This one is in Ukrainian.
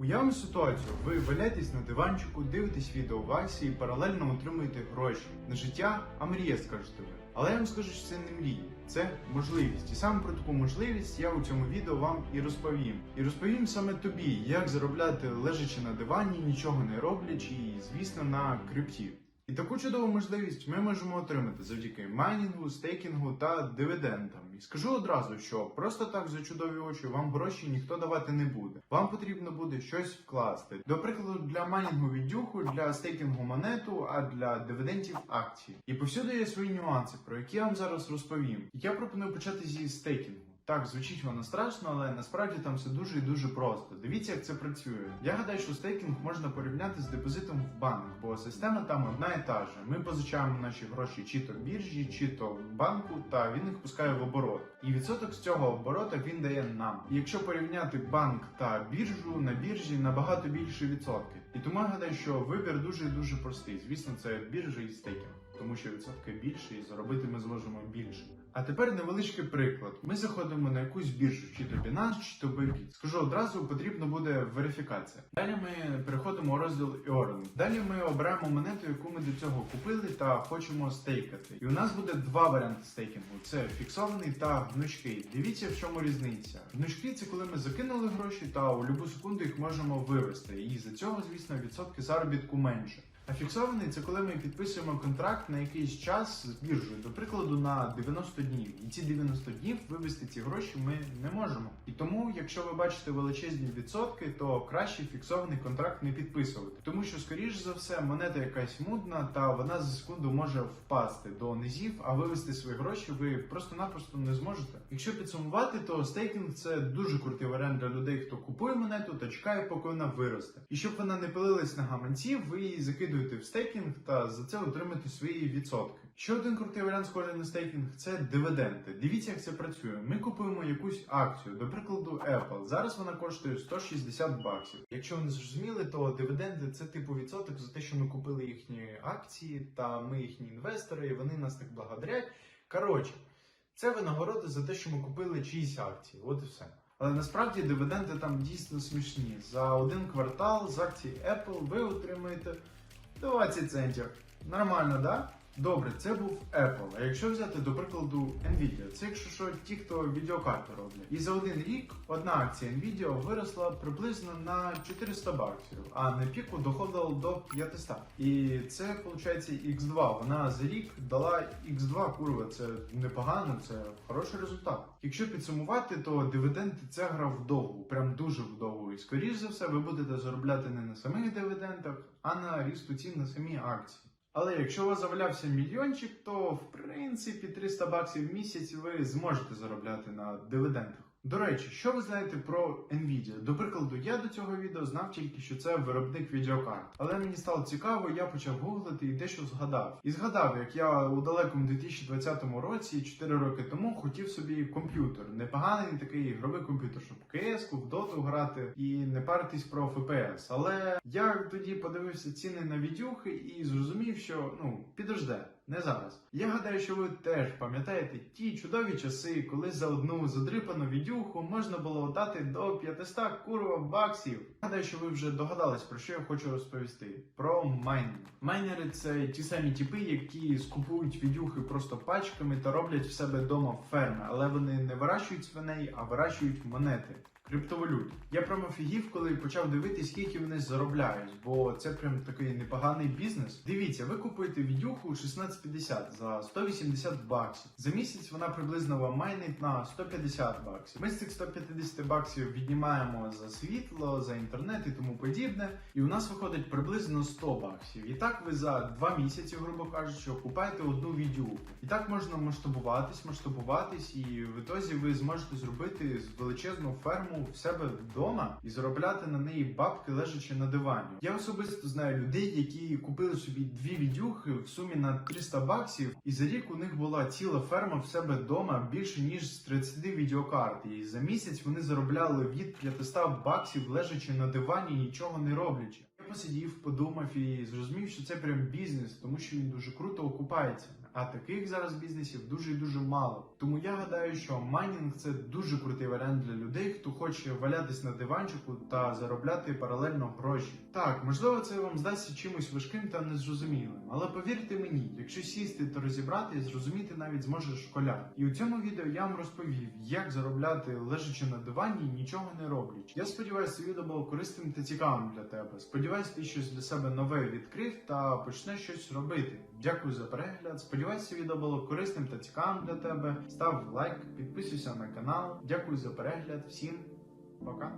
Уявимо ситуацію, ви валяєтесь на диванчику, дивитесь відео в акції і паралельно отримуєте гроші. на життя, а мрія, скажете ви. Але я вам скажу, що це не мрія, це можливість. І саме про таку можливість я у цьому відео вам і розповім. І розповім саме тобі, як заробляти лежачи на дивані, нічого не роблячи, і звісно на крипті. І таку чудову можливість ми можемо отримати завдяки майнінгу, стейкінгу та дивідендам. І скажу одразу, що просто так за чудові очі вам гроші ніхто давати не буде. Вам потрібно буде щось вкласти. До прикладу, для майнінгу віддюху, для стейкінгу монету, а для дивідендів акції. І повсюди є свої нюанси, про які я вам зараз розповім. Я пропоную почати зі стейкінгу. Так, звучить воно страшно, але насправді там все дуже і дуже просто. Дивіться, як це працює. Я гадаю, що стейкінг можна порівняти з депозитом в банк, бо система там одна і та же. Ми позичаємо наші гроші чи то біржі, чи то в банку, та він їх пускає в оборот. І відсоток з цього оборота він дає нам. Якщо порівняти банк та біржу, на біржі набагато більше відсотки. І тому я гадаю, що вибір дуже і дуже простий. Звісно, це біржа і стейкінг. Тому що відсотки більше і заробити ми зможемо більше. А тепер невеличкий приклад. Ми заходимо на якусь біржу, чи то Binance, чи то Bybit. Скажу одразу, потрібно буде верифікація. Далі ми переходимо у розділ Earn. Далі ми обираємо монету, яку ми до цього купили та хочемо стейкати. І у нас буде два варіанти стейкінгу: це фіксований та гнучкий. Дивіться, в чому різниця. Гнучкий це коли ми закинули гроші та у будь-яку секунду їх можемо вивести. І за цього, звісно, відсотки заробітку менше. А фіксований це коли ми підписуємо контракт на якийсь час з біржею, до прикладу, на 90 днів. І ці 90 днів вивести ці гроші ми не можемо. І тому, якщо ви бачите величезні відсотки, то краще фіксований контракт не підписувати. Тому що, скоріш за все, монета якась мудна, та вона за секунду може впасти до низів, а вивести свої гроші ви просто-напросто не зможете. Якщо підсумувати, то стейкінг це дуже крутий варіант для людей, хто купує монету та чекає, поки вона виросте. І щоб вона не пилилась на гаманці, ви її закидуєте в стейкінг та за це отримаєте свої відсотки. Ще один крутий варіант, схожий на стейкінг, це дивіденди. Дивіться, як це працює. Ми купуємо якусь акцію, до прикладу, Apple. Зараз вона коштує 160 баксів. Якщо ви не зрозуміли, то дивіденди це типу відсоток за те, що ми купили їхні акції, та ми їхні інвестори, і вони нас так благодарять. Коротше, це винагорода за те, що ми купили чиїсь акції. От і все. Але насправді дивіденди там дійсно смішні. За один квартал з акції Apple ви отримаєте 20 центів. Нормально, да? Добре, це був Apple. А якщо взяти до прикладу Nvidia, це якщо що ті, хто відеокарти роблять. І за один рік одна акція Nvidia виросла приблизно на 400 баксів, а на піку доходила до 500. І це виходить X2. Вона за рік дала X2 курва. Це непогано, це хороший результат. Якщо підсумувати, то дивіденди це гра вдовгу, прям дуже вдовгу. І скоріш за все, ви будете заробляти не на самих дивідендах, а на рісту цін на самі акції. Але якщо у вас завалявся мільйончик, то в принципі 300 баксів в місяць ви зможете заробляти на дивідендах. До речі, що ви знаєте про Nvidia? До прикладу, я до цього відео знав тільки, що це виробник відеокарт. Але мені стало цікаво, я почав гуглити і дещо згадав. І згадав, як я у далекому 2020 році, 4 роки тому, хотів собі комп'ютер. Непоганий такий ігровий комп'ютер, щоб КС, в доту грати і не паритись про FPS. Але я тоді подивився ціни на відюхи і зрозумів, що ну підожде. Не зараз. Я гадаю, що ви теж пам'ятаєте ті чудові часи, коли за одну задрипану відюху можна було дати до 500 курва баксів. Гадаю, що ви вже догадались, про що я хочу розповісти. Про майнінг. Майнери це ті самі тіпи, які скупують відюхи просто пачками та роблять в себе вдома ферми, але вони не вирощують свиней, а вирощують монети. Криптовалют. Я прямо офігів, коли почав дивитись, скільки вони заробляють, бо це прям такий непоганий бізнес. Дивіться, ви купуєте відюху 1650 за 180 баксів. За місяць вона приблизно вам майнить на 150 баксів. Ми з цих 150 баксів віднімаємо за світло, за інтернет і тому подібне. І у нас виходить приблизно 100 баксів. І так ви за 2 місяці, грубо кажучи, окупаєте одну відюху. І так можна масштабуватись, масштабуватись, і в ітозі ви зможете зробити величезну ферму в себе вдома і заробляти на неї бабки, лежачи на дивані. Я особисто знаю людей, які купили собі дві відюхи в сумі на 300 баксів, і за рік у них була ціла ферма в себе вдома більше ніж з 30 відеокарт. І за місяць вони заробляли від 500 баксів, лежачи на дивані, нічого не роблячи. Я посидів, подумав і зрозумів, що це прям бізнес, тому що він дуже круто окупається. А таких зараз бізнесів дуже і дуже мало. Тому я гадаю, що майнінг це дуже крутий варіант для людей, хто хоче валятись на диванчику та заробляти паралельно гроші. Так, можливо, це вам здасться чимось важким та незрозумілим, але повірте мені, якщо сісти та розібрати, зрозуміти навіть зможе школяр. І у цьому відео я вам розповів, як заробляти лежачи на дивані, нічого не роблячи. Я сподіваюся, це відео було корисним та цікавим для тебе. Сподіваюсь, ти щось для себе нове відкрив та почнеш щось робити. Дякую за перегляд. Сподіваюся, це відео було корисним та цікавим для тебе. Став лайк, підписуйся на канал. Дякую за перегляд. Всім пока.